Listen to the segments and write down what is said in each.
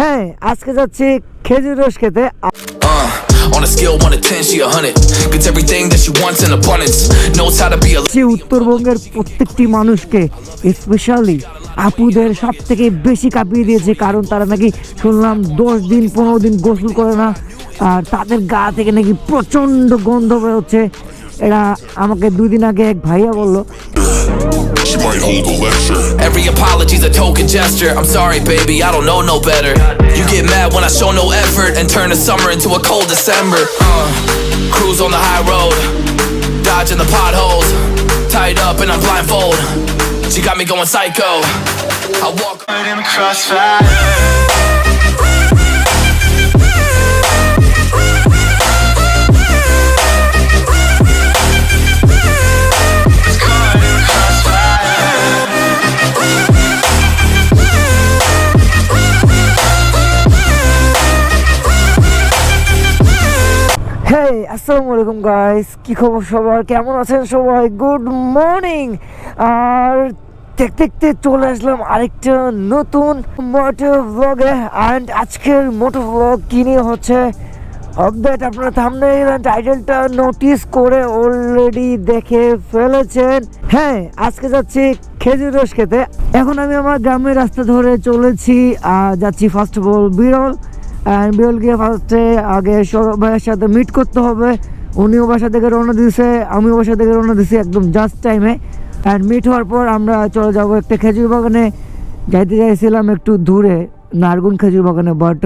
হ্যাঁ আজকে যাচ্ছি খেজুর রস খেতে Uh, on a scale 1 to 10, she a 100. Gets everything that she wants in abundance. Knows how to be a যে উত্তরবঙ্গের প্রত্যেকটি মানুষকে স্পেশালি আপুদের সব থেকে বেশি কাঁপিয়ে দিয়েছে কারণ তারা নাকি শুনলাম দশ দিন পনেরো দিন গোসল করে না আর তাদের গা থেকে নাকি প্রচণ্ড গন্ধ বেরোচ্ছে এরা আমাকে দুই দিন আগে এক ভাইয়া বললো She might hold a lecture. Every apology's a token gesture. I'm sorry, baby, I don't know no better. You get mad when I show no effort and turn the summer into a cold December. Uh, cruise on the high road, dodging the potholes, tied up and I'm blindfold. She got me going psycho. I walk right in the crossfire. আসসালামু আলাইকুম guys কি খবর সবার? কেমন আছেন সবাই? Good morning আর দেখতে দেখতে চলে আসলাম আরেকটা নতুন মোটর ব্লগে অ্যান্ড আজকের মোটর ব্লগ কি নিয়ে হচ্ছে? আপডেট আপনারা অ্যান্ড টাইটেলটা নোটিস করে অলরেডি দেখে ফেলেছেন। হ্যাঁ আজকে যাচ্ছি খেজুর রস খেতে। এখন আমি আমার গ্রামের রাস্তা ধরে চলেছি। আর যাচ্ছি ফার্স্ট অফ অল বিরল। বিরল গিয়ে ফার্স্টে আগে সৌরভ ভাইয়ের সাথে মিট করতে হবে। উনিও বাসা থেকে রওনা দিছে, আমিও বাসা থেকে রওনা দিছি একদম জাস্ট টাইমে অ্যান্ড মিট হওয়ার পর আমরা চলে যাব একটা খেজুর বাগানে। যাইতে চাইছিলাম একটু দূরে, নারগুন খেজুর বাগানে বাট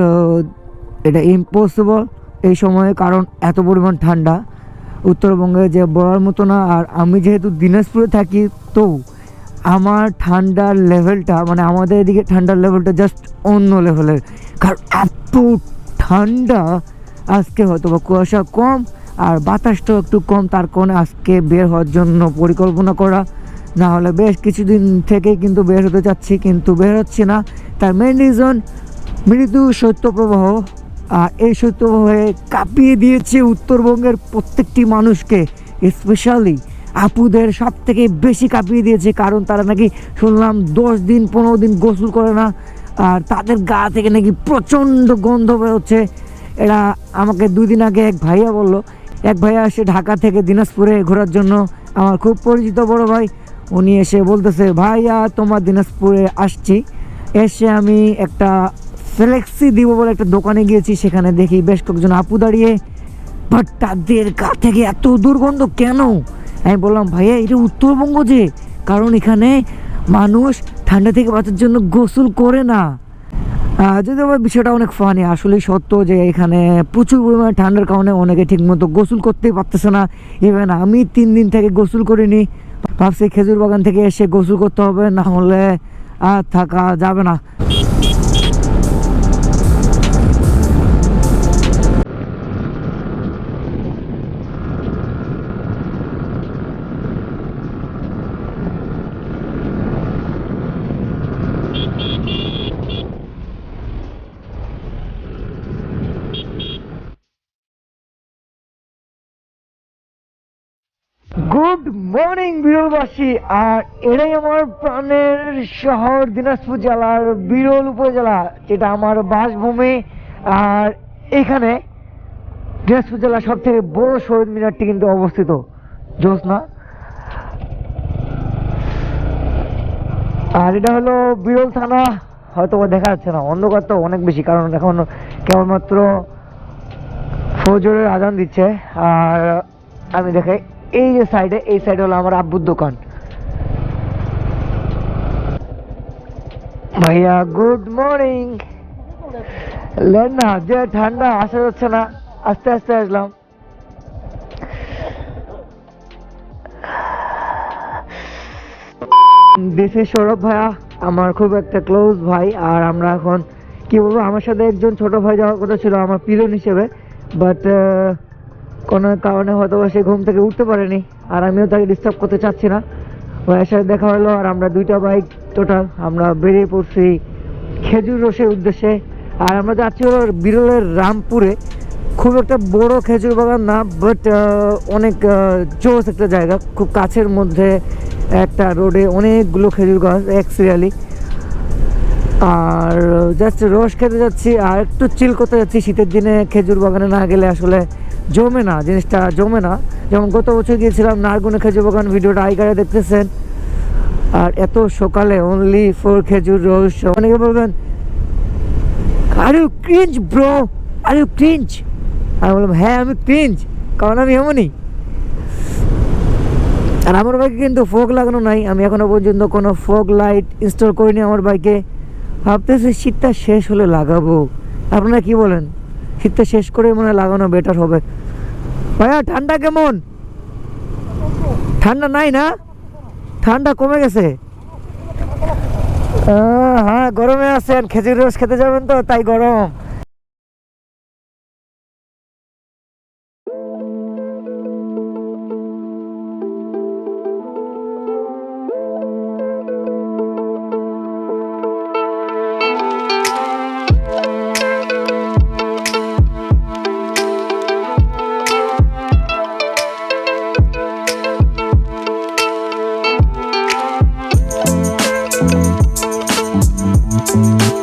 এটা ইম্পসিবল এই সময়ে কারণ এত পরিমাণ ঠান্ডা। উত্তরবঙ্গে যে বলার মতো না, আর আমি যেহেতু দিনাজপুরে থাকি, তো আমার ঠান্ডার লেভেলটা মানে আমাদের এদিকে ঠান্ডার লেভেলটা জাস্ট অন্য লেভেলের কারণ এত ঠান্ডা। আজকে হয়তো বা কুয়াশা কম আর বাতাসটাও একটু কম, তার কারণে আজকে বের হওয়ার জন্য পরিকল্পনা করা। না হলে বেশ কিছুদিন থেকে কিন্তু বের হতে চাচ্ছি, কিন্তু বের হচ্ছে না। তার মেন রিজন মৃদু শৈত্যপ্রবাহ। আর এই শৈত্যপ্রবাহে কাঁপিয়ে দিয়েছে উত্তরবঙ্গের প্রত্যেকটি মানুষকে স্পেশালি আপুদের সব থেকে বেশি কাঁপিয়ে দিয়েছে, কারণ তারা নাকি শুনলাম দশ দিন, পনেরো দিন গোসল করে না। আর তাদের গা থেকে নাকি প্রচণ্ড গন্ধ বেরোচ্ছে। এরা আমাকে দুই দিন আগে এক ভাইয়া বলল, এক ভাইয়া এসে ঢাকা থেকে দিনাজপুরে ঘোরার জন্য আমার খুব পরিচিত বড় ভাই। উনি এসে বলতেছে, ভাইয়া, তোমার দিনাজপুরে আসছি। এসে আমি একটা ফ্লেক্সি দিব বলে একটা দোকানে গিয়েছি, সেখানে দেখি বেশ কয়েকজন আপু দাঁড়িয়ে বাট তাদের গা থেকে এত দুর্গন্ধ কেন? আমি বললাম, ভাইয়া, এটা উত্তরবঙ্গ যে, কারণ এখানে মানুষ ঠান্ডা থেকে বাঁচার জন্য গোসল করে না। যদি আমার বিষয়টা অনেক ফানি আসলে সত্য যে এখানে প্রচুর পরিমাণে ঠান্ডার কারণে অনেকে ঠিকমতো গোসল করতেই পারতেছে না। ইভেন আমি তিন দিন থেকে গোসল করিনি, ভাবছি খেজুর বাগান থেকে এসে গোসল করতে হবে, না হলে আর থাকা যাবে না। মর্নিং বিরলবাসী, আর এটাই আমার প্রাণের শহর দিনাজপুর জেলার বিরল উপজেলা, যেটা আমার বাসভূমি। আর এখানে দিনাজপুর জেলার সব থেকে বড় শহীদ মিনারটি কিন্তু অবস্থিত। জোসনা আর এটা হলো বিরল থানা। হয়তো দেখা যাচ্ছে না, অন্ধকার তো অনেক বেশি, কারণ এখন কেবলমাত্র ফজরের আজান দিচ্ছে। আর আমি দেখাই। এই যে সাইডে এই সাইডে হলো আমার আব্বুর দোকান। ভাইয়া গুড মর্নিং না, যে ঠান্ডা, আসা যাচ্ছে না। আস্তে আস্তে আসলাম। ইজ সৌরভ ভাইয়া, আমার খুব একটা ক্লোজ ভাই, আর আমরা এখন, কি বলব, আমার সাথে একজন ছোট ভাই যাওয়ার কথা ছিল, আমার পিলন হিসেবে। বাট কোনো কারণে হয়তো সে ঘুম থেকে উঠতে পারেনি, আর আমিও তাকে ডিস্টার্ব করতে চাচ্ছি না। ভাইয়ের সাথে দেখা হলো আর আমরা দুইটা বাইক টোটাল আমরা বেরিয়ে পড়ছি খেজুর রসের উদ্দেশ্যে। আর আমরা যাচ্ছি হলো বিরলের রামপুরে। খুব একটা বড় খেজুর বাগান না বাট অনেক জোস একটা জায়গা। খুব কাছের মধ্যে একটা রোডে অনেকগুলো খেজুর গাছ, এক সিরিয়ালি আর জাস্ট রস খেতে যাচ্ছি, আর একটু চিল করতে যাচ্ছি। শীতের দিনে খেজুর বাগানে না গেলে আসলে জমে না, জিনিসটা জমে না। যেমন গত বছর গিয়েছিলাম নারগুনে খেজুর বাগান, ভিডিওটা আইকারে দেখতেছেন। আর এত সকালে অনলি ফোর খেজুর রস। অনেকে বলবেন are you cringe bro are you cringe আমি বললাম হ্যাঁ আমি ক্রিঞ্জ কারণ আমি এমনই। আর আমার বাইকে কিন্তু ফোক লাগানো নাই। আমি এখনও পর্যন্ত কোনো ফোক লাইট ইনস্টল করিনি আমার বাইকে ভাবতেছি, শীতটা শেষ হলে লাগাবো। আপনারা কি বলেন? শীতটা শেষ করে মনে হয় লাগানো বেটার হবে। ভাইয়া, ঠান্ডা কেমন? ঠান্ডা নাই না? ঠান্ডা কমে গেছে। হ্যাঁ গরমে আছেন, খেজুর রস খেতে যাবেন তো, তাই গরম। you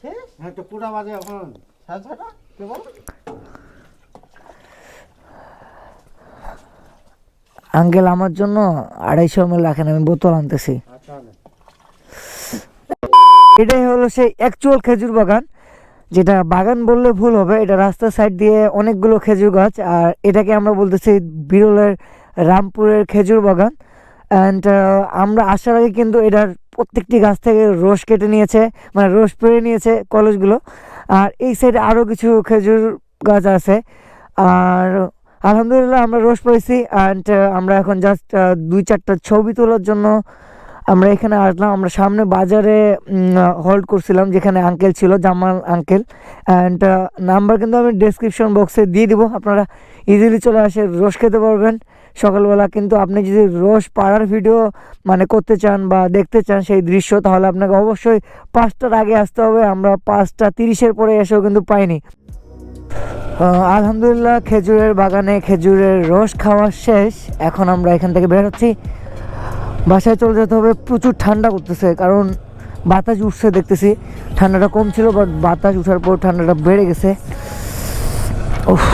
শেষ? হ্যাঁ তো পুরা বাজে এখন সাড়ে ছটা কেবল আঙ্কেল আমার জন্য আড়াইশো এম রাখেন আমি বোতল আনতেছি। আচ্ছা এটাই হলো সেই অ্যাকচুয়াল খেজুর বাগান যেটা বাগান বললে ভুল হবে। এটা রাস্তার সাইড দিয়ে অনেকগুলো খেজুর গাছ আর এটাকে আমরা বলতেছি বিরলের রামপুরের খেজুর বাগান। অ্যান্ড আমরা আসার আগে কিন্তু এটার প্রত্যেকটি গাছ থেকে রস কেটে নিয়েছে মানে রস পেরে নিয়েছে কলেজগুলো আর এই সাইডে আরও কিছু খেজুর গাছ আছে। আর আলহামদুলিল্লাহ আমরা রস পেয়েছি অ্যান্ড আমরা এখন জাস্ট দুই চারটা ছবি তোলার জন্য আমরা এখানে আসলাম। আমরা সামনে বাজারে হোল্ড করছিলাম যেখানে আঙ্কেল ছিল, জামাল আঙ্কেল অ্যান্ড নাম্বার কিন্তু আমি ডেসক্রিপশন বক্সে দিয়ে দিব। আপনারা ইজিলি চলে আসে রস খেতে পারবেন। সকালবেলা কিন্তু আপনি যদি রস পাড়ার ভিডিও মানে করতে চান বা দেখতে চান সেই দৃশ্য, তাহলে আপনাকে অবশ্যই পাঁচটার আগে আসতে হবে। আমরা পাঁচটা তিরিশের পরে এসেও কিন্তু পাইনি। আলহামদুলিল্লাহ, খেজুরের বাগানে খেজুরের রস খাওয়া শেষ। এখন আমরা এখান থেকে বের হচ্ছি। বাসায় চলে যেতে হবে। প্রচুর ঠান্ডা করতেছে, কারণ বাতাস উঠছে দেখতেছি। ঠান্ডাটা কম ছিল বাট বাতাস উঠার পর ঠান্ডাটা বেড়ে গেছে। উফ।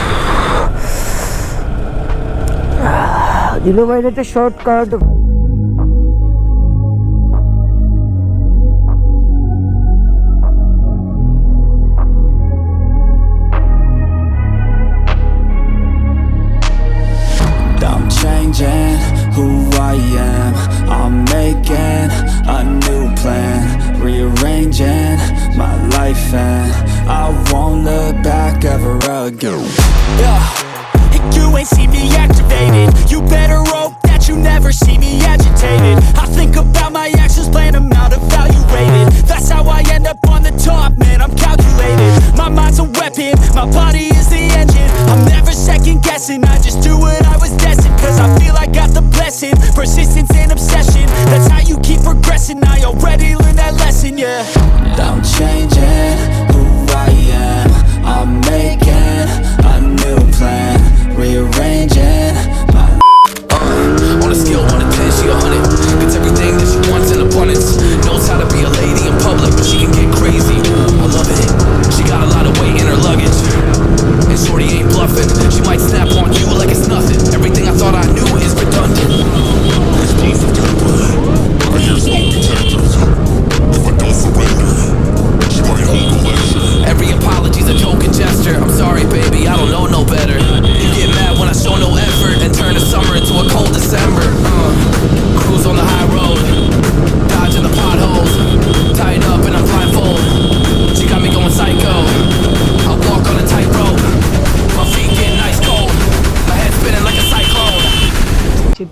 দিলু ভাইয়ের I'm changing who I am. I'm making a new plan. Rearranging my life and I won't look back ever again.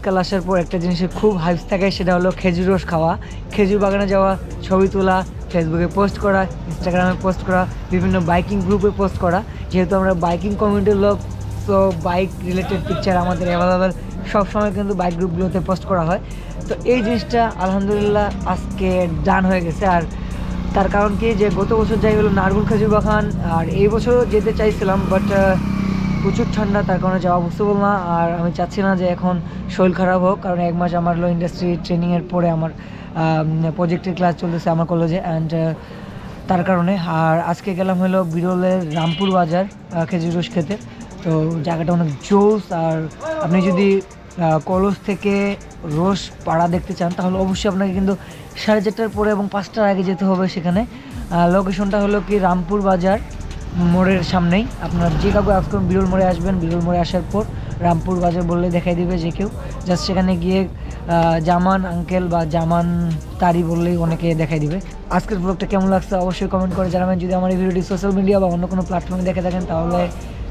শীতকাল আসার পর একটা জিনিসের খুব হাইপস থাকে সেটা হলো খেজুর রস খাওয়া। খেজুর বাগানে যাওয়া, ছবি তোলা ফেসবুকে পোস্ট করা ইনস্টাগ্রামে পোস্ট করা, বিভিন্ন বাইকিং গ্রুপে পোস্ট করা। যেহেতু আমরা বাইকিং কমিউনিটির লোক তো বাইক রিলেটেড পিকচার আমাদের অ্যাভেলেবেল সবসময় কিন্তু বাইক গ্রুপগুলোতে পোস্ট করা হয়। তো এই জিনিসটা আলহামদুলিল্লাহ আজকে ডান হয়ে গেছে। আর তার কারণ কি যে গত বছর যাই হলো নারগুল খেজুর বাগান, আর এই বছরও যেতে চাইছিলাম বাট প্রচুর ঠান্ডা, তার কারণে যাওয়া পসিবল না। আর আমি চাচ্ছি না যে এখন শরীর খারাপ হোক, কারণ এক মাস আমার লো ইন্ডাস্ট্রি ট্রেনিংয়ের পরে আমার প্রজেক্টের ক্লাস চলতেছে আমার কলেজে অ্যান্ড তার কারণে। আর আজকে গেলাম হলো বিরলের রামপুর বাজার খেজুর রস খেতে। তো জায়গাটা অনেক জোস। আর আপনি যদি কলস থেকে রোজ পাড়া দেখতে চান, তাহলে অবশ্যই আপনাকে কিন্তু সাড়ে চারটার পরে এবং পাঁচটার আগে যেতে হবে সেখানে। লোকেশনটা হলো কি রামপুর বাজার মোড়ের সামনেই। আপনার যে কাউকে আজ করুন বিরল মোড়ে আসবেন। বিরল মোড়ে আসার পর রামপুর বাজার বললে দেখাই দিবে যে কেউ। জাস্ট সেখানে গিয়ে জামান আঙ্কেল বা জামান তারি বললেই অনেকে দেখাই দিবে। আজকের ব্লগটা কেমন লাগছে অবশ্যই কমেন্ট করে জানাবেন। যদি আমার এই ভিডিওটি সোশ্যাল মিডিয়া বা অন্য কোনো প্ল্যাটফর্মে দেখে থাকেন, তাহলে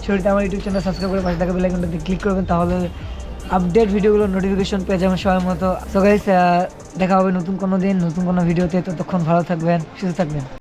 সেটিতে আমার ইউটিউব চ্যানেল সাবস্ক্রাইব করে পাশে থাকা বেলাইকনটাতে ক্লিক করবেন। তাহলে আপডেট ভিডিওগুলো নোটিফিকেশন পেয়ে যাবেন সময় মতো। সো গাইস দেখা হবে নতুন কোনো দিন, নতুন কোনো ভিডিওতে। ততক্ষণ ভালো থাকবেন, সুস্থ থাকবেন।